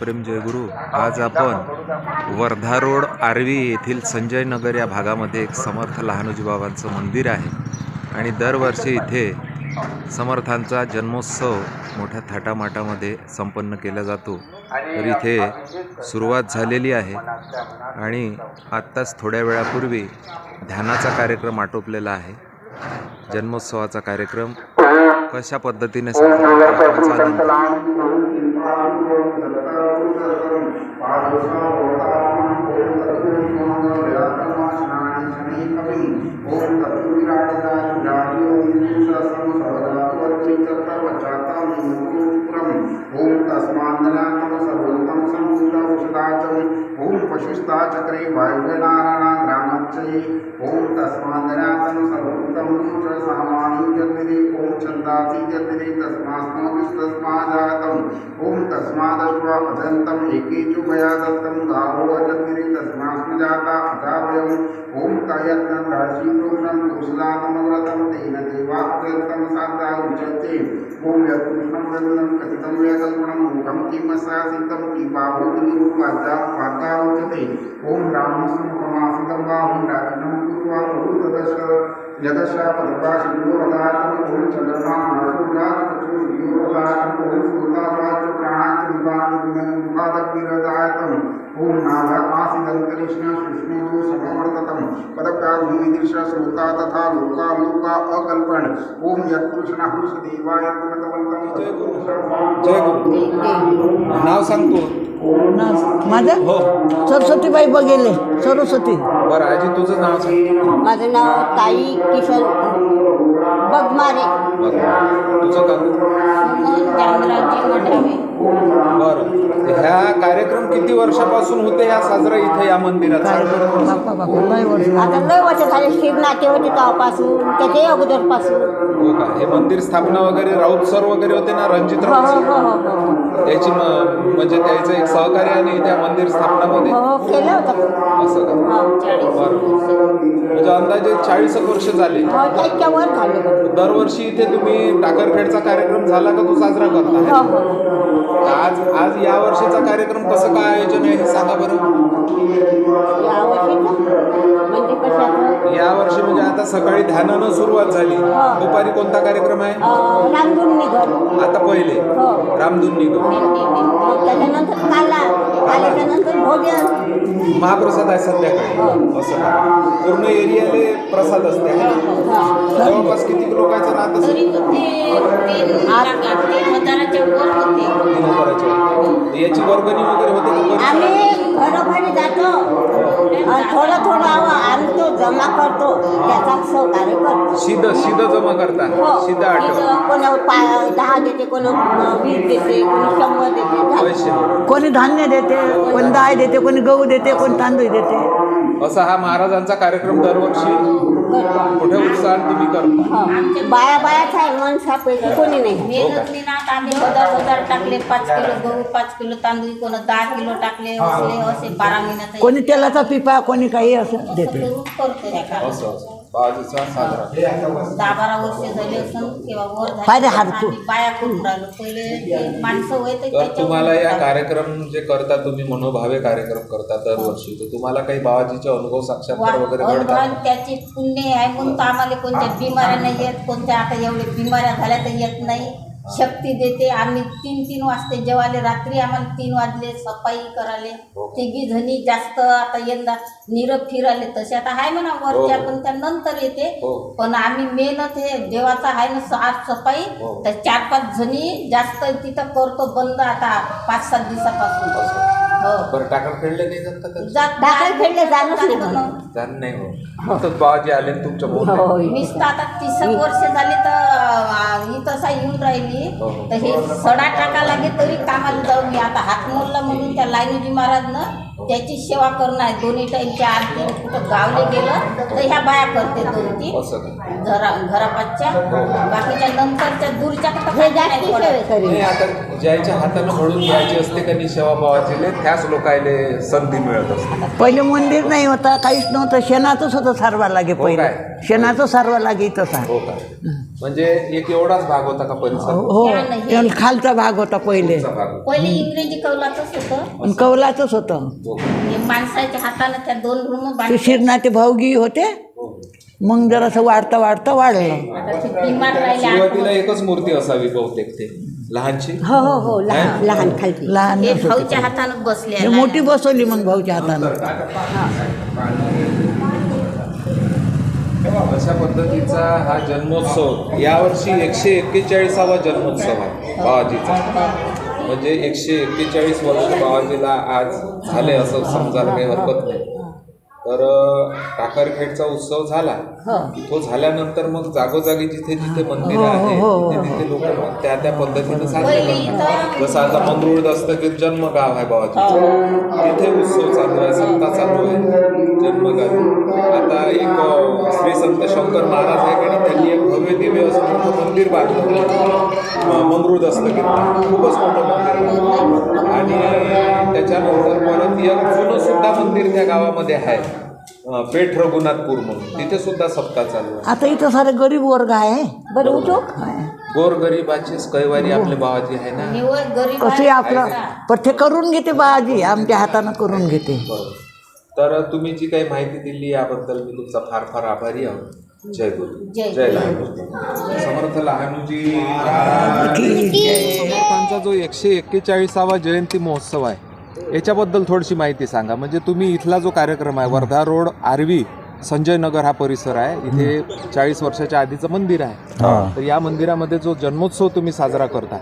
प्रेम जयगुरू आज आपण वर्धा रोड आर्वी येथील संजय नगर या भागामध्ये एक समर्थ लहानोजी बाबांचं मंदिर आहे. आणि दरवर्षी इथे समर्थांचा जन्मोत्सव मोठ्या थाटामाटामध्ये संपन्न केला जातो. तर इथे सुरुवात झालेली आहे. आणि आत्ताच थोड्या वेळापूर्वी ध्यानाचा कार्यक्रम आटोपलेला आहे. जन्मोत्सवाचा कार्यक्रम कशा पद्धतीने साजरा ओम तस्मान्दनात्म सर्वोत्तम संभूतौषधाचम् ओम पशुस्ताचक्रे वायुनारायणा ग्रामच्चये ओम तस्मान्दनात्म च सामानि जन्मदे ओम छन्दासि जन्मदे तस्मास्माविस्तस्माजातम् ओम तस्मादश्व अजन्तम् एकेचु मया दत्तं गावो अजन्मदे तस्मास्म जाता अगावयम् ओम कायत्नं राशीप्रोग्नं कुशलातमव्रतं तेन देवाग्रन्तं साधा उच्यते ओम यत्कृष्णं वन्दनं कथितं यकल्पनं मुखं किमसासितं किपाभूतनिरूपाद्या वाचा उच्यते ओम रामसमुखमासितं बाहुं राजनं कृत्वा भूतदश यदशा परिभाषितो ओम चन्द्रमा मनसुजातचक्षुर्यो वदातम् ओम श्रोता तथा लोका लोका अकल्पण ओम यत्कृष्ण देवाय जय गुरु। नाव सांगतो। माझं? हो. सरस्वतीबाई बघेले सरस्वती. बरं आजी तुझं नाव सांग. माझं नाव ताई किशन. बगमारे तुझं का चांद्राजी मठावे बरं. ह्या कार्यक्रम किती वर्षापासून होते? ह्या साजरा इथे या मंदिरात बापा बापा लय वर्ष आता लय वर्ष झाले शिरनाटे होते तेव्हापासून त्याच्याही अगोदरपासून. हो का? हे मंदिर स्थापना वगैरे राऊत सर वगैरे होते ना रणजित हो राऊत हो सर? हो हो हो. त्याची म- म्हणजे त्याचं एक सहकार्य आहे त्या मंदिर स्थापनामध्ये? हो हो केलं होतं. असं का? हो बरं. म्हणजे अंदाजे चाळीस वर्ष झाले. हो त्याच्या वर झालं. होतं. दरवर्षी इथे तुम्ही टाकरखेडचा कार्यक्रम झाला का? तो साजरा करता? हो हो. आज आज या वर्षीचा कार्यक्रम कसं काय आयोजन आहे हे सांगा बरं. या वर्षीचं म्हणजे वर्षी म्हणजे आता सकाळी ध्यानानं सुरुवात झाली. दुपारी कोणता कार्यक्रम आहे? आता पहिले. हो. रामधून निघो मग त्याच्यानंतर काला. काल्याच्या नंतर भोजन. महाप्रसाद आहे संध्याकाळी. असं का? पूर्ण एरियाले प्रसाद असते है? जवळपास किती लोकांचं नात असेल तरी ते तीन लाख तीन हजाराच्या वर होते. तीन हजाराच्या याची वर्गणी वगैरे होते का? परिसरात? आम्ही घरोघरी जातो. आणि थोडं थोडं आव- आणतो जमा करतो. त्याचा सहकार्य करतो. शिद शिद जमा करता? हो. शिद आठ तिथं कोणा पा- दहा देते कोण वीस देते कोणी शंभर देते. पैसे कोणी धान्य देते कोणी डाळ देते कोणी गहू देते कोणी तांदूळ देते. असा हा महाराजांचा कार्यक्रम दरवर्षी? मोठ्या उत्साहात तुम्ही करता. हो. बाया बायाच आहे माणसापैकी कोणी नाही. मेहनत नात आम्ही हजार हजार टाकले पाच किलो गहू पाच किलो तांदूळ कोण दहा किलो टाकले असले असे बारा महिन्याचा कोणी तेलाचा पिपा कोणी काही असं देते. करतो हे. असं असं. बाजूचा साजरा. दहा बारा वर्ष झाले असं किंवा वर झाले. फायदे तर हारतो. आम्ही बाया करून राहिलो. पहिले ते माणसं होय तर तर त्याच्यावर तुम्हाला या. कार्यक्रम जे करता तुम्ही मनोभावे कार्यक्रम करता दरवर्षी तर तुम्हाला काही बाबाजीचे अनुभव साक्षात्कार वगैरे वा- घडतात त्याची पुण्य आहे म्हणून तर आम्हाला कोणत्या बिमाऱ्या नाही येत कोणत्या आता एवढे बिमाऱ्या झाल्या तर येत नाही. शक्ती देते. आम्ही तीन तीन वाजते जेवाले रात्री आम्हाला तीन वाजले सफाई कराले हो. तिघी जणी जास्त आता यंदा निरप फिराले. तसे आता आहे म्हणा वरच्या हो. पण त्या नंतर येते. हो. पण आम्ही मेहनत हे देवाचा आहे ना साफ सफाई. हो. तर चार पाच जणी जास्त तिथं करतो बंद आता पाच सात दिवसापासून हो. बरं टाकर खेळले नाही जात का तर? जात दाखल खेळले जाणंच नाही. म्हणून. जाण नाही हो. तर आले आणि तुमच्या बोलले मीच तर आता तीस एक वर्ष झाली तर ही तसा येऊन राहिली. हो, हो. तर हे सडा टाका लागे तरी कामाला जाऊ मी आता हात मोडला म्हणून त्या लाईनोजी महाराजनं. त्याची सेवा करणं आहे दोन्ही टाईमच्या आरती कुठं गावले गेलं तर ह्या बाया करते दोन तीन. का? घरा घरापासच्या बाकीच्या नंतरच्या दूरच्या हे काही नाही जास्ती पडत. सेवे नाही आता ज्याच्या हातानं घडून घ्यायची असते का नाही सेवा बाबाजीले त्याच लोकायले संधी मिळत असते. पहिले मंदिर नाही होता काहीच नव्हतं शेणाचंच होतं सारवा लागे हो पहिले. काय? शेणाचं सारवा लागे हो का म्हणजे एक एवढाच भाग होता का परिसर? हो. त्याला खालचा भाग होता पहिले. चा भाग होता. पहिले इंग्रजी कौलातच होतं. आणि कौलाचंच होतं. हो. हे माणसाच्या हातानं त्या दोन रूम ते बांधले शिरनाते भाऊगी होते. मग जरासं वाढता वाढता वाढलं. आता ते बिमार राहिले आठ सुरुवातीला एकच मूर्ती असावी बहुतेक ते. लहानशी? हो हो हो. लहान लहान खालती लहान हे भाऊच्या हातानं बसले हे मोठी बसवली मग भाऊच्या हातानं. अशा पद्धतीचा हा जन्मोत्सव यावर्षी एकशे एक्केचाळीसावा जन्मोत्सव आहे बाबाजीचा म्हणजे एकशे एक्केचाळीस वर्ष बाबाजीला आज झाले असं समजायला काही हरकत नाही. तर अ, टाकरखेडचा उत्सव झाला. तो झाल्यानंतर मग जागोजागी जिथे जिथे मंदिर आहे तिथे तिथे लोक त्या त्या पद्धतीने साजरे करतात. जसं आता मंगरुळ दस्तगीर जन्म गाव आहे बाबाजीचं तिथे. उत्सव चालू आहे सत्ता चालू आहे जन्मगावी. आता एक श्री संत शंकर महाराज आहे आणि त्यांनी एक भव्य दिव्य असं मोठं मंदिर बांधलं. मंगरुळ दस्तगीर खूपच मोठं मंदिर. आणि त्याच्यानंतर परत एक जुनं सुद्धा मंदिर त्या गावामध्ये आहे. पेठ रघुनाथपूर म्हणून. तिथे सुद्धा सप्ताह चालू आहे. आता इथं सारे गरीब वर्ग आहे. बरं उठो. गोरगरिबाचीच कैवारी आपले बाबाजी आहे ना? निवड गरीब कसे आपलं? पण ते करून घेते बाजी आमच्या हातानं करून घेते. बरोबर. तर तुम्ही जी काही माहिती दिली याबद्दल मी तुमचा फार फार आभारी आहोत. जय गुरु. जय जय लहानूजी समर्थ लहानूजी. समर्थांचा जो एकशे एक्केचाळीसावा जयंती महोत्सव आहे याच्याबद्दल थोडीशी माहिती सांगा. म्हणजे तुम्ही इथला जो कार्यक्रम आहे वर्धा रोड आर्वी संजय नगर हा परिसर आहे. इथे चाळीस वर्षाच्या आधीचं मंदिर आहे. तर या मंदिरामध्ये जो जन्मोत्सव तुम्ही साजरा करता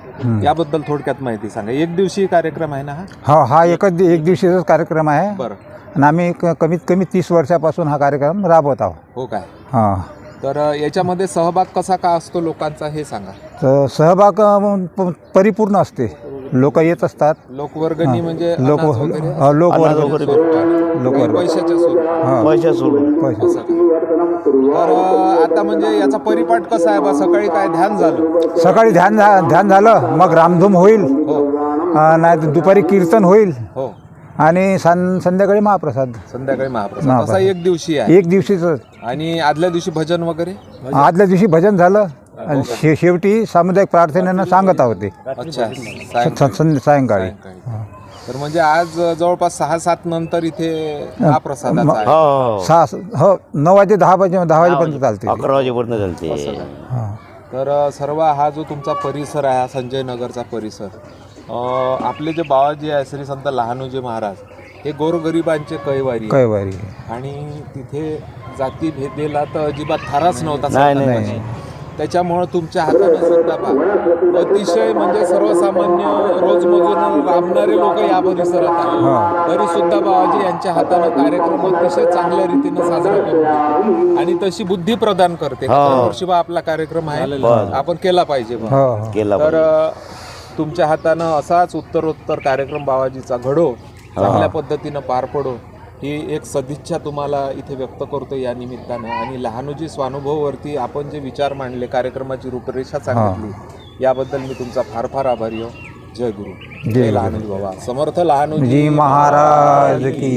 याबद्दल थोडक्यात माहिती सांगा. एक दिवशी कार्यक्रम आहे ना हा? हो हा एकच एक दिवशीचाच कार्यक्रम आहे. बरं. आणि आम्ही क- कमीत कमी तीस वर्षापासून हा कार्यक्रम राबवत आहोत. हो काय? हां. तर याच्यामध्ये सहभाग कसा का असतो लोकांचा हे सांगा. तर सहभाग अ, प- परिपूर्ण असते. लोक येत असतात. लोकवर्गणी म्हणजे लोक अनाज वगैरे? अ, लोकवर्ग स्वरूपाने. लोकवर्ग. पैशाच्या स्वरूपात हां. पैसे सोडून पैसे असं का? तर अ, आता म्हणजे याचा परिपाठ कसा आहे बा? सकाळी काय ध्यान झालं? सकाळी ध्यान झा ध्यान झालं मग रामधूम होईल. हो. नाही तर दुपारी कीर्तन होईल. हो. आणि सं संध्याकाळी महाप्रसाद. संध्याकाळी महाप्रसाद. महाप्रसाद. असा एक दिवशी आहे. एक दिवशीचं. आणि आदल्या दिवशी भजन वगैरे? आदल्या दिवशी भजन झालं. आणि शे शेवटी सामुदायिक प्रार्थनेनं सांगत आहोत ते. अच्छा स- सायंकाळी. स- संध्या- सायंकाळी. सायंकाळी. तर म्हणजे आज जवळपास सहा सात नंतर इथे महाप्रसादाचा आहे हो सहा हो नऊ वाजे दहा वाजे दहा वाजेपर्यंत चालते. अकरा वाजेपर्यंत चालते. हां. तर अ, सर्व हा जो तुमचा परिसर आहे हा संजय नगरचा परिसर अ, आपले जे बाबाजी आहे श्री संत लहानूजी महाराज हे गोरगरिबांचे कैवारी आहे. कैवारी. आणि तिथे जाती भेदेला तर अजिबात थाराच नव्हता नाही, नाही, संतांपाशी. त्याच्यामुळं तुमच्या हाताने सुद्धा पहा अतिशय म्हणजे सर्वसामान्य रोजमजूर राबणारे लोक या परिसरात आहेत. तरी सुद्धा बाबाजी यांच्या हातानं कार्यक्रम अतिशय चांगल्या रीतीनं साजरा घेतो. आणि तशी बुद्धी प्रदान करते. दरवर्षी बा आपला कार्यक्रम आहे. आपण केला पाहिजे बा. केला तर तुमच्या हातानं असाच उत्तरोत्तर कार्यक्रम बाबाजीचा घडो चांगल्या पद्धतीनं पार पडो. ही एक सदिच्छा तुम्हाला इथे व्यक्त करतो या निमित्तानं. आणि लहानोजी स्वानुभववरती आपण जे विचार मांडले कार्यक्रमाची रूपरेषा सांगितली याबद्दल मी तुमचा फार फार आभारी हो जय गुरु. जय लहानोजी बाबा. समर्थ लहानोजी महाराज की